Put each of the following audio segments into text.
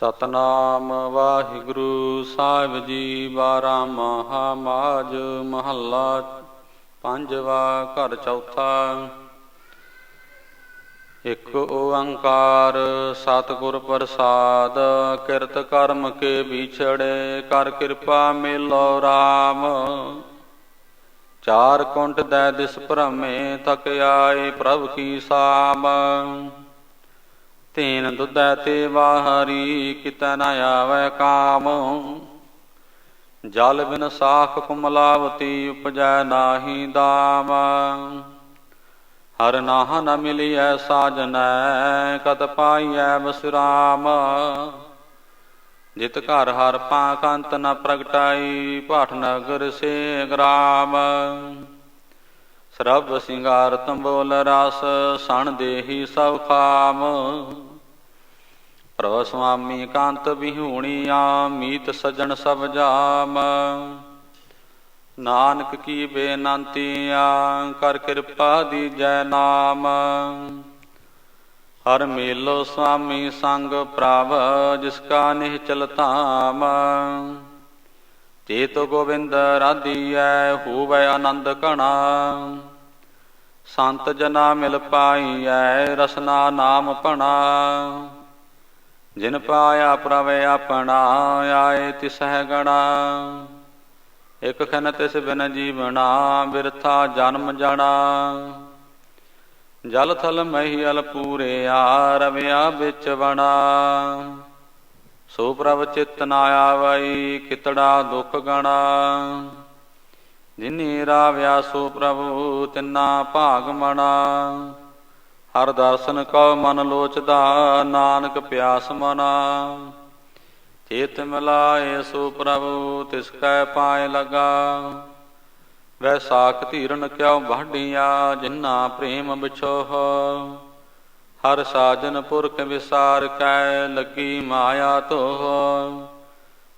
ਸਤਨਾਮ ਵਾਹਿਗੁਰੂ ਸਾਹਿਬ ਜੀ, ਬਾਰਾ ਮਹਾ ਮਾਜ ਮਹੱਲਾ, ਪੰਜਵਾ ਘਰ ਚੌਥਾ। ਇਕ ਓੰਕਾਰ ਸਤਿਗੁਰ ਪ੍ਰਸਾਦ, ਕਿਰਤ ਕਰਮ ਕੇ ਵਿਛੜੇ, ਕਰ ਕਿਰਪਾ ਮਿਲੋ RAM ਚਾਰ ਕੁੰਟ ਦੈ ਦਿਸ ਭ੍ਰਮੇ, ਤਕ ਆਏ ਪ੍ਰਭ ਕੀ ਸਾਮ। ਤੀਨ ਦੁਧੈ ਤੇ ਵਾਹਰੀ, ਕਿਤੈ ਨ ਆਵੈ ਕਾਮ। ਜਲ ਬਿਨ ਸਾਖ ਕੁਮਲਾਵਤੀ ਉਪਜੈ ਨਾਹੀ ਦਾਮ। ਹਰ ਨਾਹ ਨ ਮਿਲਿਐ ਸਾਜਨੈ ਕਤ ਪਾਈਐ ਬਸਰਾਮ ਜਿਤ ਘਰ ਹਰ ਪਾਕੰਤ ਨ ਪ੍ਰਗਟਾਈ, ਪਾਠ ਨਗਰ ਸੇ ਗ੍ਰਾਮ। ਸਰਬ ਸਿੰਗਾਰ ਤੰਬੋਲ ਰਸ, ਸਣ ਦੇਹੀ ਸਭ ਖਾਮ। ਪ੍ਰਭ ਸੁਆਮੀ ਕਾਂਤ ਬਿਹੂਣੀਆ ਮੀਤ ਸਜਣ ਸਭ ਜਾਮ। ਨਾਨਕ ਕੀ ਬੇਨੰਤੀਆ ਕਰ ਕਿਰਪਾ ਦੀਜੈ ਨਾਮ। ਹਰ ਮੇਲੋ ਸੁਆਮੀ ਸੰਗ ਪ੍ਰਭ ਜਿਸ ਕਾ ਨਿਹਚਲ ਧਾਮ। ਚੇਤ ਗੋਬਿੰਦ ਰਾਧੀਐ, ਹੋਵੈ ਆਨੰਦ ਕਣਾ ਸੰਤ ਜਨਾ ਮਿਲ ਪਾਈਐ, ਰਸਨਾ ਨਾਮ ਭਣਾ। ਜਿਨ ਪਾਇਆ ਪ੍ਰਭ ਆਪਣਾ, ਆਏ ਤਿਸਹਿ ਗਣਾ। ਇਕ ਖਨ ਤਿਸ ਬਿਨ ਜੀਵਣਾ, ਬਿਰਥਾ ਜਨਮ ਜਣਾ। ਜਲ ਥਲ ਮਹੀਲ ਪੂਰੇ ਆ ਰਵਿਆ ਵਿੱਚ ਬਣਾ ਸੋ ਪ੍ਰਭ ਚਿਤ ਨਾ ਆਵਈ, ਕਿਤੜਾ ਦੁਖ ਗਣਾ। ਜਿਨੀ ਰਾਵਿਆ ਸੋ ਪ੍ਰਭੂ, ਤਿੰਨਾ ਭਾਗ ਮਣਾ। ਹਰ ਦਰਸ਼ਨ ਕਉ ਮਨ ਲੋਚਦਾ, ਨਾਨਕ ਪਿਆਸ ਮਨਾ। ਚੇਤ ਮਿਲਾਏ ਸੋ ਪ੍ਰਭੂ, ਤਿਸ ਕੈ ਪਾਏ ਲਗਾ। ਵੈਸਾਖ ਧੀਰਨ ਕਿਉ ਵਾਢੀਆਂ, ਜਿਨਾ ਪ੍ਰੇਮ ਵਿਛੋਹ। ਹਰ ਸਾਜਨ ਪੁਰਖ ਵਿਸਾਰ ਕੈ, ਲੱਗੀ ਮਾਇਆ ਤੋਹ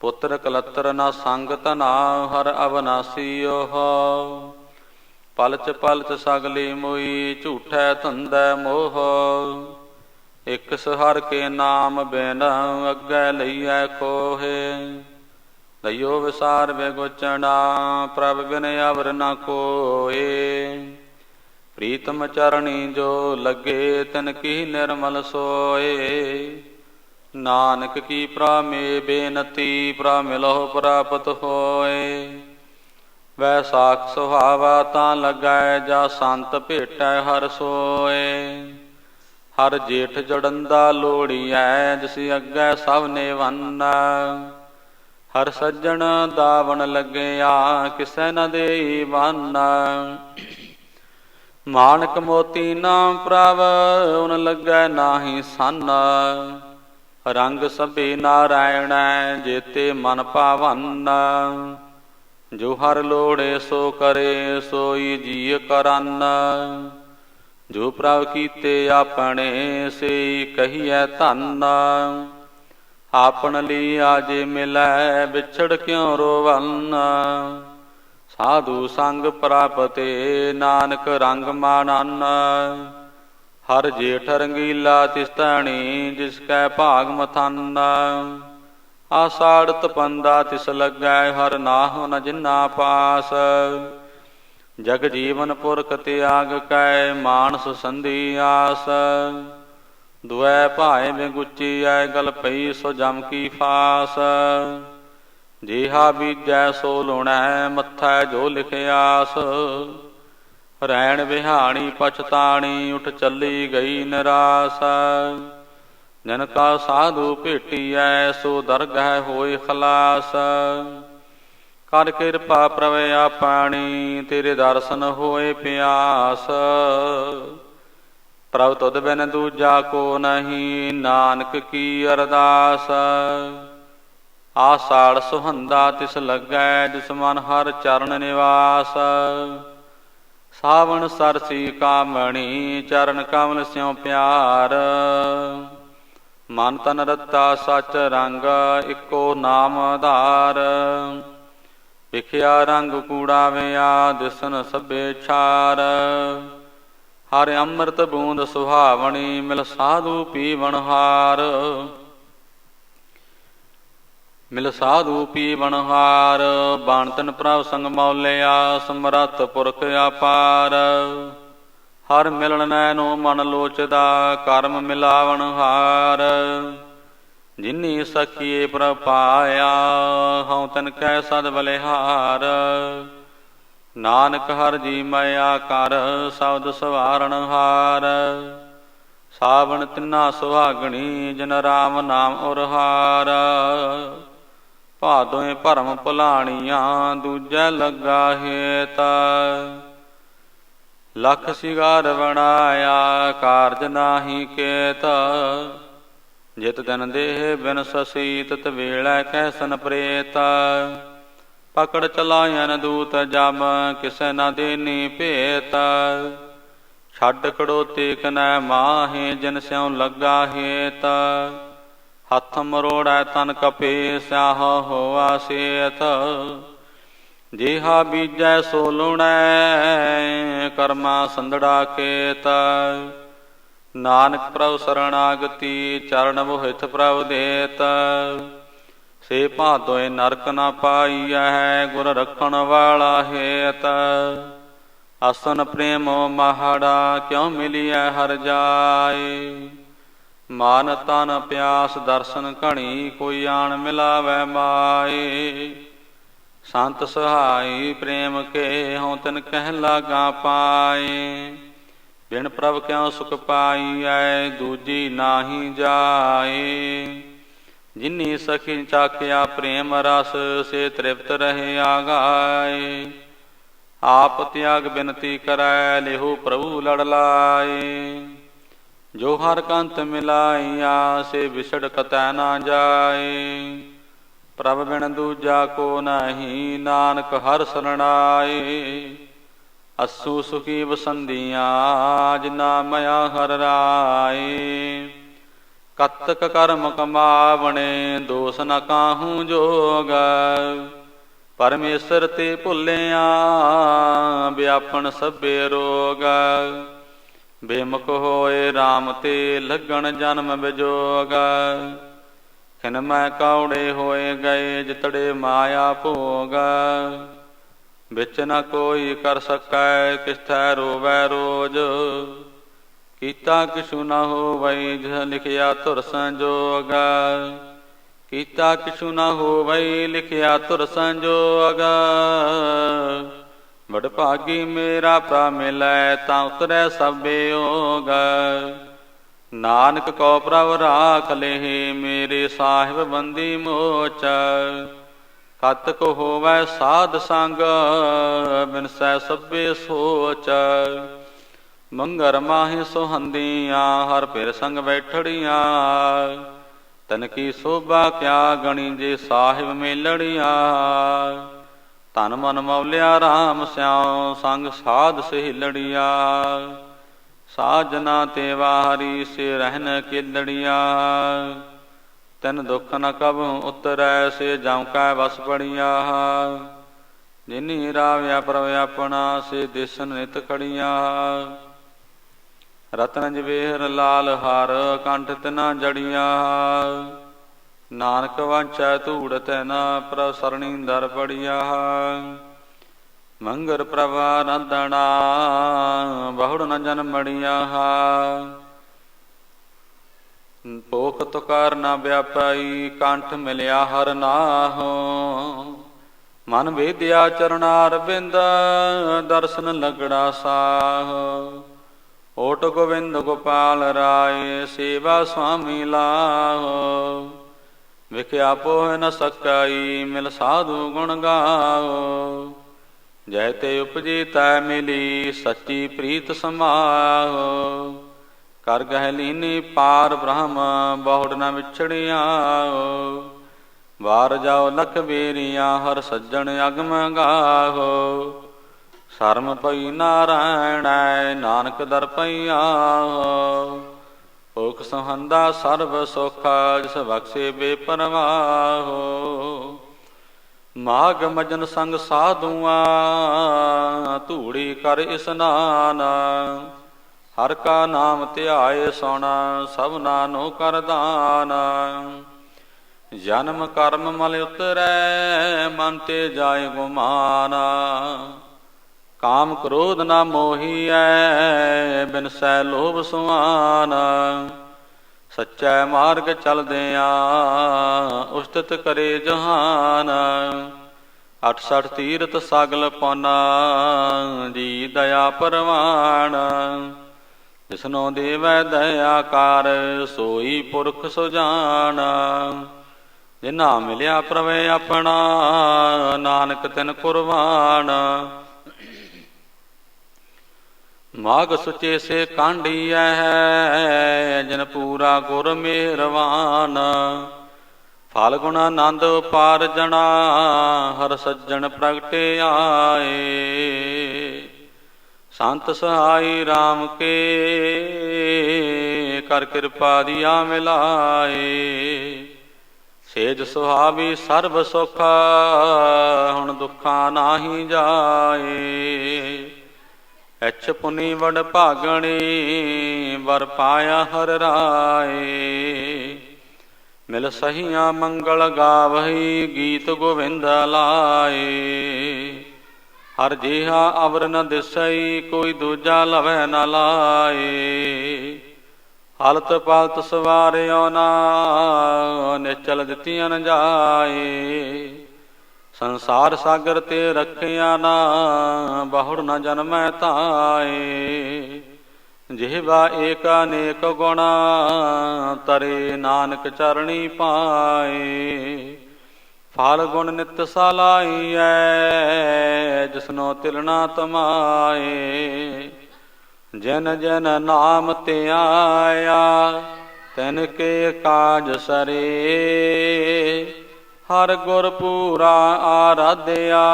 ਪੁੱਤਰ ਕਲਤਰ ਨਾ ਸੰਗ ਤਨਾ ਹਰ ਅਵਨਾਸੀ ਓਹ ਪਲਚ ਪਲਚ ਸਗਲੀ ਮੋਈ, ਝੂਠੈ ਧੰਦੈ ਮੋਹ। ਇਕ ਸਹਰ ਕੇ ਨਾਮ ਬਿਨ ਅੱਗੇ ਲਈਐ ਕੋਹੇ ਲਈਓ ਵਿਸਾਰ ਬੇਗੋਚਣਾ ਪ੍ਰਭ ਬਿਨ ਅਵਰ ਨ ਕੋਏ ਪ੍ਰੀਤਮ ਚਰਣੀ ਜੋ ਲੱਗੇ, ਤਨ ਕੀ ਨਿਰਮਲ ਸੋਏ ਨਾਨਕ ਕੀ ਪ੍ਰਾਮੇ ਬੇਨਤੀ ਪ੍ਰਾਮਿਲੋ ਪ੍ਰਾਪਤ ਹੋਏ। ਵੈਸਾਖ ਸੁਹਾਵਾ ਤਾਂ ਲੱਗੈ ਜਾ ਸੰਤ ਭੇਟੈ ਹਰ ਸੋਏ। ਹਰ ਜੇਠ ਜੜੰਦਾ ਲੋੜੀਐ ਜਿਸ ਅੱਗੇ ਸਭ ਨੇ ਵੰਨ। ਹਰ ਸੱਜਣ ਦਾਵਣ ਲੱਗਿਆ ਕਿਸੈ ਨ ਦੇਈ ਵੰਨ। ਮਾਨਕ ਮੋਤੀ ਨਾਮ ਪ੍ਰਭ, ਉਨ ਲੱਗੈ ਨਾਹੀ ਸੰਨ। ਰੰਗ ਸਭੇ ਨਾਰਾਇਣੈ ਜੇਤੇ ਮਨ ਭਾਵਨ। ਜੋ ਹਰ ਲੋੜੇ ਸੋ ਕਰੇ, ਸੋਈ ਜੀ ਕਰਨ। ਜੋ ਪ੍ਰਭ ਕੀਤੇ ਆਪਣੇ ਸੇ ਕਹੀਐ ਧੰਨ। ਆਪਣ ਲਈ ਆਜੇ ਮਿਲੈ, ਵਿਛੜ ਕਿਉ ਰੋਵਨ? ਸਾਧੂ ਸੰਗ ਪ੍ਰਾਪਤੇ, ਨਾਨਕ ਰੰਗ ਮਾਨਨ। ਹਰ ਜੇਠ ਰੰਗੀਲਾ ਤਿਸਤਣੀ ਜਿਸ ਕੈ ਭਾਗ ਮਥਨ। ਆਸਾੜ ਤਪੰਦਾ ਤਿਸ ਲੱਗੈ, ਹਰ ਨਾਹ ਨ ਜਿਨਾ ਪਾਸ। ਜਗ ਜੀਵਨ ਪੁਰਖ ਤਿਆਗ ਕੈ, ਮਾਨਸ ਸੰਧੀ ਆਸ। ਦੁਐ ਭਾਏ ਬਿਗੁੱਚੀ ਐ, ਗਲ ਪਈ ਸੋ ਜਮ ਕੀ ਫਾਸ। ਜੀਹਾ ਬੀਜੈ ਸੋ ਲੁਣੈ, ਮੱਥੈ ਜੋ ਲਿਖਿਆਸ ਰੈਣ ਵਿਹਾਣੀ ਪਛਤਾਣੀ, ਉਠ ਚੱਲੀ ਗਈ ਨਿਰਾਸ। ਜਨ ਕਾ ਸਾਧੂ ਭੇਟੀਐ, ਸੋ ਦਰਗਹਿ ਹੋਏ ਖਲਾਸ। ਕਰ ਕਿਰਪਾ ਪ੍ਰਵੇ ਆਪਾਣੀ ਤੇਰੇ ਦਰਸ਼ਨ ਹੋਏ ਪਿਆਸ। ਪ੍ਰਭ ਤੁਧ ਬਿਨ ਦੂਜਾ ਕੋ ਨਹੀਂ, ਨਾਨਕ ਕੀ ਅਰਦਾਸ। ਆਸਾੜ ਸੁਹੰਦਾ ਤਿਸ ਲੱਗੈ, ਜਿਸ ਮਨ ਹਰ ਚਰਨ ਨਿਵਾਸ। ਸਾਵਣ ਸਰਸੀ ਕਾਮਣੀ, ਚਰਨ ਕਮਲ ਸਿਉ ਪਿਆਰ। ਮਨ ਤਨ ਰਤਾ ਸਚ ਰੰਗ, ਇੱਕੋ ਨਾਮ ਆਧਾਰ। ਵਿਖਿਆ ਰੰਗ ਕੂੜਾ ਵਿਆ, ਦਿਸਨ ਸਭੇ ਛਾਰ। ਹਰ ਅੰਮ੍ਰਿਤ ਬੂੰਦ ਸੁਹਾਵਣੀ, ਮਿਲ ਸਾਧੂ ਪੀਵਣ ਹਾਰ। ਮਿਲ ਸਾਧੂ ਪੀ ਬਣਹਾਰ ਬਾਣਤਨ ਪ੍ਰਭ ਸੰਗ ਮੌਲਿਆ, ਸਮਰੱਥ ਪੁਰਖ ਅਪਾਰ। ਹਰ ਮਿਲਣ ਨੈਨੋ ਮਨ ਲੋਚਦਾ, ਕਰਮ ਮਿਲਾਵਣ ਹਾਰ। ਜਿਨੀ ਸਖੀਏ ਪ੍ਰਭ ਪਾਇਆ, ਹਉ ਤਨ ਕੈ ਸਦ ਬਲਿਹਾਰ। ਨਾਨਕ ਹਰ ਜੀ ਮਾਇਆ ਕਰ, ਸ਼ਬਦ ਸਵਾਰਣ ਹਾਰ। ਸਾਵਣ ਤਿੰਨਾ ਸੁਹਾਗਣੀ, ਜਨ ਰਾਮ ਨਾਮ ਉਰਹਾਰ। ਭਾਦੋਏ ਭਰਮ ਭੁਲਾਣੀਆਂ, ਦੂਜੈ ਲੱਗਾ ਹੇਤ। ਲਖ ਸਿਗਾਰ ਬਣਾਇਆ, ਕਾਰਜ ਨਾਹੀ ਕੇਤ ਜਿਤ ਦਿਨ ਦੇਹ ਬਿਨ ਸਸੀ ਤਤ ਵੇਲਾ ਕਹਿ ਪ੍ਰੇਤ। ਪਕੜ ਚਲਾਇਨ ਦੂਤ ਜਮ, ਕਿਸੈ ਨਾ ਦੇਨੀ ਭੇਤ। ਛੱਡ ਖੜੋਤੇ ਕਨੈ ਮਾਹੇ, ਜਿਨ ਸਿਉ ਲੱਗਾ ਹੇਤ। ਹੱਥ ਮਰੋੜੈ ਤਨ ਕਪੇ ਸਿਆਹ ਹੋਆ ਸੇਤ। ਜੇਹਾ ਬੀਜੈ ਸੋ ਲੁਣੈ, ਕਰਮਾ ਸੰਧੜਾ ਕੇਤ। ਨਾਨਕ ਪ੍ਰਭ ਸਰਣਾਗਤੀ ਚਰਨ ਮੋਹਿਤ ਪ੍ਰਭ ਦੇਤ। ਸੇ ਭਾਦੋਏ ਨਰਕ ਨਾ ਪਾਈਐ ਗੁਰ ਰਖਣ ਵਾਲਾ ਹੇਤ। ਅਸਨ ਪ੍ਰੇਮ ਮਹਾੜਾ, ਕਿਉ ਮਿਲਿਐ ਹਰ ਜਾਏ? ਮਾਨ ਤਨ ਪਿਆਸ ਦਰਸ਼ਨ ਘਣੀ ਕੋਈ ਆਣ ਮਿਲਾਵੈ ਮਾਏ ਸੰਤ ਸਹਾਈ ਪ੍ਰੇਮ ਕੇ ਹਉ ਤਨ ਕਹਿ ਲਾਗਾ ਪਾਏ ਬਿਨ ਪ੍ਰਭ ਕਿਉ ਸੁਖ ਪਾਈਐ ਦੂਜੀ ਨਾਹੀ ਜਾਏ ਜਿਨੀ ਸਖੀ ਚਾਕਿਆ ਪ੍ਰੇਮ ਰਸ, ਸੇ ਤ੍ਰਿਪਤ ਰਹੇ ਆਗਾਏ ਆਪ ਤਿਆਗ ਬਿਨਤੀ ਕਰੈ, ਲਿਹੋ ਪ੍ਰਭੂ ਲੜ ਲਾਏ ਜੋ ਹਰ ਕੰਤ ਮਿਲਾਈਆ, ਸੇ ਵਿਛੜ ਕਤੈ ਨਾ ਜਾਏ। ਪ੍ਰਭ ਬਿਨ ਦੂਜਾ ਕੋ ਨਹੀਂ, ਨਾਨਕ ਹਰ ਸਰਣਾਏ। ਅਸੂ ਸੁਖੀ ਵਸੰਦੀਆਂ ਜਿਨਾ ਮਇਆ ਹਰ ਰਾਏ। ਕਤਕ ਕਰਮ ਕਮਾਵਣੇ, ਦੋਸ ਨ ਕਾਹੂ ਜੋਗ। ਪਰਮੇਸ਼ਰ ਤੇ ਭੁੱਲਿਆ, ਵਿਆਪਣ ਸਭੇ ਰੋਗ। ਬੇਮੁਖ ਹੋਏ RAM ਤੇ ਲੱਗਣ ਜਨਮ ਵਿਜੋਗ ਖਿਨ ਮੈਂ ਕੌੜੇ ਹੋਏ ਗਏ ਜਿਤੜੇ ਮਾਇਆ ਭੋਗ। ਵਿੱਚ ਨਾ ਕੋਈ ਕਰ ਸਕੈ, ਕਿਸਥੈ ਰੋਵੈ ਰੋਜ। ਕੀਤਾ ਕਿਛੂ ਨ ਹੋਵਈ ਜਿਹ ਲਿਖਿਆ ਧੁਰ ਸੰਜੋਗ। ਕੀਤਾ ਕਿਛੂ ਨ ਹੋਵਈ ਲਿਖਿਆ ਧੁਰ ਸੰਜੋਗ। ਵਡ ਭਾਗੀ ਮੇਰਾ ਪ੍ਰਾ ਮਿਲੈ ਤਾਂ ਉਤਰੈ ਸਭੇ ਓਗ। ਨਾਨਕ ਕੋ ਪ੍ਰਭ ਰਾਖ ਲੇਹ ਮੇਰੇ ਸਾਹਿਬ ਬੰਦੀ ਮੋਚ। ਕਤ ਕੋ ਹੋਵੈ ਸਾਧ ਸੰਗ ਬਿਨਸੈ ਸਭੇ ਸੋਚ। ਮੰਗਰ ਮਾਹੀ ਸੁਹੰਦੀਆਂ, ਹਰ ਪਿਰ ਸੰਗ ਬੈਠੜੀਆਂ। ਤਨ ਕੀ ਸੋਭਾ ਕਿਆ ਗਣੀ ਜੇ ਸਾਹਿਬ ਮੇਲੜੀਆਂ। ਤਨ ਮਨ ਮੌਲਿਆ RAM ਸਿਆਉ, ਸੰਗ ਸਾਧ ਸਹਿਲੜੀਆਂ। ਸਾਜਨਾ ਤੇ ਵਾਰੀ ਸੇ ਰਹਿਨ ਕਿਲੜੀਆਂ। ਤਨ ਦੁਖ ਨ ਕਬ ਉਤਰੈ ਸੇ ਜਮ ਕੈ ਵਸ ਪੜੀਆਂ। ਜਿਨੀ ਰਾਵਿਆ ਪ੍ਰਭ ਆਪਣਾ ਸੇ ਦਿਸਨ ਨਿਤ ਖੜੀਆ। ਰਤਨ ਜਵੇਹਰ ਲਾਲ ਹਰ, ਕੰਠ ਤਨਾ ਜੜੀਆਂ। ਨਾਨਕ ਵਾਂਚੈ ਧੂੜ ਤੈਨਾ ਪ੍ਰਭ ਸਰਣੀ ਦਰ ਪੜੀਆ। ਮੰਗਰ ਪ੍ਰਭਾ ਨੰਦਣਾ ਬਹੁੜ ਨ ਜਨਮੜੀਆਂ ਭੋਖ ਤੁਕਾਰ ਨ ਵਿਆਪਾਈ, ਕੰਠ ਮਿਲਿਆ ਹਰ ਨਾਹੋ। ਮਨ ਵੇਦਿਆ ਚਰਨਾਰ ਬਿੰਦ ਦਰਸ਼ਨ ਲਗੜਾ ਸਾਹ। ਓਟ ਗੋਵਿੰਦ ਗੋਪਾਲ ਰਾਏ, ਸੇਵਾ ਸੁਆਮੀ ਲਾਹੋ। ਵਿਖੇ ਆਪੋ ਨ ਸਕਾਈ, ਮਿਲ ਸਾਧੂ ਗੁਣ ਗਾਓ। ਜੈ ਤੇ ਉਪਜੀ ਤੈ ਮਿਲੀ, ਸੱਚੀ ਪ੍ਰੀਤ ਸਮਾਹੋ ਕਰ ਗਹਿ ਲੀਨੀ ਪਾਰ ਬ੍ਰਹਮ, ਬਹੁੜ ਨ ਵਿਛੜਿਆ ਵਾਰ ਜਾਓ ਲਖ ਬੇਰੀਆਂ, ਹਰ ਸੱਜਣ ਅਗਮ ਗਾਹੋ ਸ਼ਰਮ ਪਈ ਨਾਰਾਇਣੈ, ਨਾਨਕ ਦਰ ਪਈਆ ਭੁਖ ਸਹੰਦਾ ਸਰਬ ਸੁਖ, ਜਿਸ ਬਖਸ਼ੇ ਬੇਪਰਵਾਹੋ ਮਾਗ ਮਜਨ ਸੰਗ ਸਾਧੂਆਂ, ਧੂੜੀ ਕਰ ਇਸਨਾਨ ਹਰ ਕਾ ਨਾਮ ਧਿਆਏ ਸੋਣਾ ਸਭਨਾ ਨੂੰ ਕਰ ਦਾਨ। ਜਨਮ ਕਰਮ ਮਲ ਉਤਰੈ, ਮਨ ਤੇ ਜਾਏ ਗੁਮਾਨਾ। ਕਾਮ ਕ੍ਰੋਧ ਨਾ ਮੋਹੀਐ, ਬਿਨ ਸੈ ਲੋਭ ਸੁਆਨਾ। ਸੱਚੈ ਮਾਰਗ ਚਲਦਿਆਂ ਉਸਤਤ ਕਰੇ ਜਹਾਨ। 68 ਤੀਰਥ ਸਗਲ ਪੌਨਾ, ਜੀ ਦਇਆ ਪਰਵਾਨ। ਜਿਸਨੋ ਦੇਵੈ ਦਇਆਕਾਰ ਸੋਈ ਪੁਰਖ ਸੁਜਾਨ। ਜਿਨਾ ਮਿਲਿਆ ਪ੍ਰਵੇ ਆਪਣਾ, ਨਾਨਕ ਤਿਨ ਕੁਰਬਾਨ। ਮਾਗ ਸੁਚੇ ਸੇ ਕਾਂਢੀਐ ਜਨ ਪੂਰਾ ਗੁਰ ਮਿਹਰਵਾਨ। ਫਲ ਗੁਣ ਆਨੰਦ ਪਾਰ ਜਣਾ, ਹਰ ਸੱਜਣ ਪ੍ਰਗਟੇ ਆਏ। ਸੰਤ ਸਹਾਈ RAM ਕੇ, ਕਰ ਕਿਰਪਾ ਦੀਆ ਮਿਲਾਏ। ਸੇਜ ਸੁਹਾਵੀ ਸਰਬ ਸੁਖ, ਹੁਣ ਦੁੱਖਾਂ ਨਾਹੀ ਜਾਏ। ਐਚ ਪੁਨੀ ਵਡ ਭਾਗਣੀ, ਵਰ ਪਾਇਆ ਹਰ ਰਾਏ। ਮਿਲ ਸਹੀਆਂ ਮੰਗਲ ਗਾਵਹੀ, ਗੀਤ ਗੋਵਿੰਦ ਲਾਏ। ਹਰ ਜਿਹਾ ਅਵਰ ਨ ਦਿਸਈ, ਕੋਈ ਦੂਜਾ ਲਵੈ ਨ ਲਾਏ। ਹਲਤ ਪਾਲਤ ਸਵਾਰਿਓ ਨਾ, ਨਿਚਲ ਦਿੱਤੀਆਂ ਨ ਜਾਏ। ਸੰਸਾਰ ਸਾਗਰ ਤੇ ਰੱਖਿਆ ਨਾ, ਬਹੁੜ ਨ ਜਨਮੈ ਤਾਏ ਜਿਹਵਾ ਏਕ ਅਨੇਕ ਗੁਣਾ, ਤਰੇ ਨਾਨਕ ਚਰਣੀ ਪਾਏ। ਫਲ ਗੁਣ ਨਿਤ ਸਲਾਈਐ, ਜਿਸਨੋ ਤਿਲਣਾ ਤਮਾਏ। ਜਨ ਜਨ ਨਾਮ ਤੇ ਆਇਆ ਤਨ ਕੇ ਕਾਜ ਸਰੇ। ਹਰ ਗੁਰ ਪੂਰਾ ਆਰਾਧਿਆ।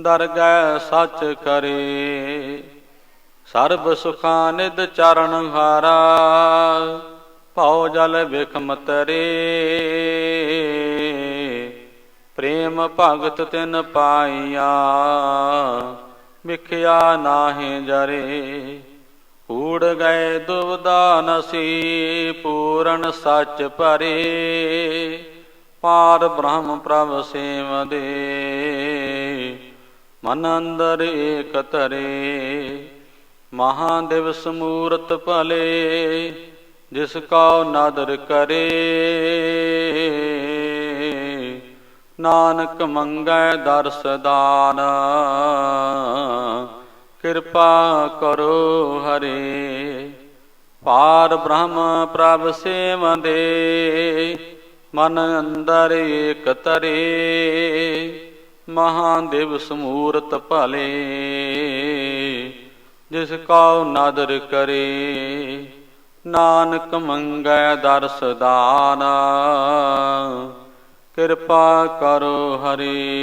ਦਰਗਹਿ ਸੱਚ ਕਰੇ। ਸਰਬ ਸੁਖਾਂ ਨਿਦ ਚਰਨ ਹਾਰਾ। ਭਉ ਜਲ ਵਿਖਮ ਤਰੇ। ਪ੍ਰੇਮ ਭਗਤ ਤਿਨ ਪਾਈਆ। ਵਿਖਿਆ ਨਾਹੀ ਜਰੇ। ਊੜ ਗਏ ਦੁਬਦਾ ਨਸੀ, ਪੂਰਨ ਸੱਚ ਭਰੇ। ਪਾਰ ਬ੍ਰਹਮ ਪ੍ਰਭ ਸੇਵਦੇ। ਮਨ ਅੰਦਰ ਏਕ ਤਰੇ ਮਹਾ ਸਮੂਰਤ ਮੂਰਤ ਭਲੇ, ਜਿਸ ਕਾ ਨਾਦਰ ਕਰੇ। ਨਾਨਕ ਮੰਗੈ ਦਰਸ ਦਾਨ। ਕਿਰਪਾ ਕਰੋ ਹਰੇ। ਪਾਰ ਬ੍ਰਹਮ ਪ੍ਰਭ ਸੇਵੰਦੇ ਮਨ ਅੰਦਰ ਏਕ ਤਰੇ। ਮਹਾ ਦਿਵਸ ਭਲੇ, ਜਿਸ ਕਾ ਨਾਦਰ ਕਰੇ। ਨਾਨਕ ਮੰਗੈ ਦਰਸ ਦਾਨ। ਕਿਰਪਾ ਕਰੋ ਹਰੀ।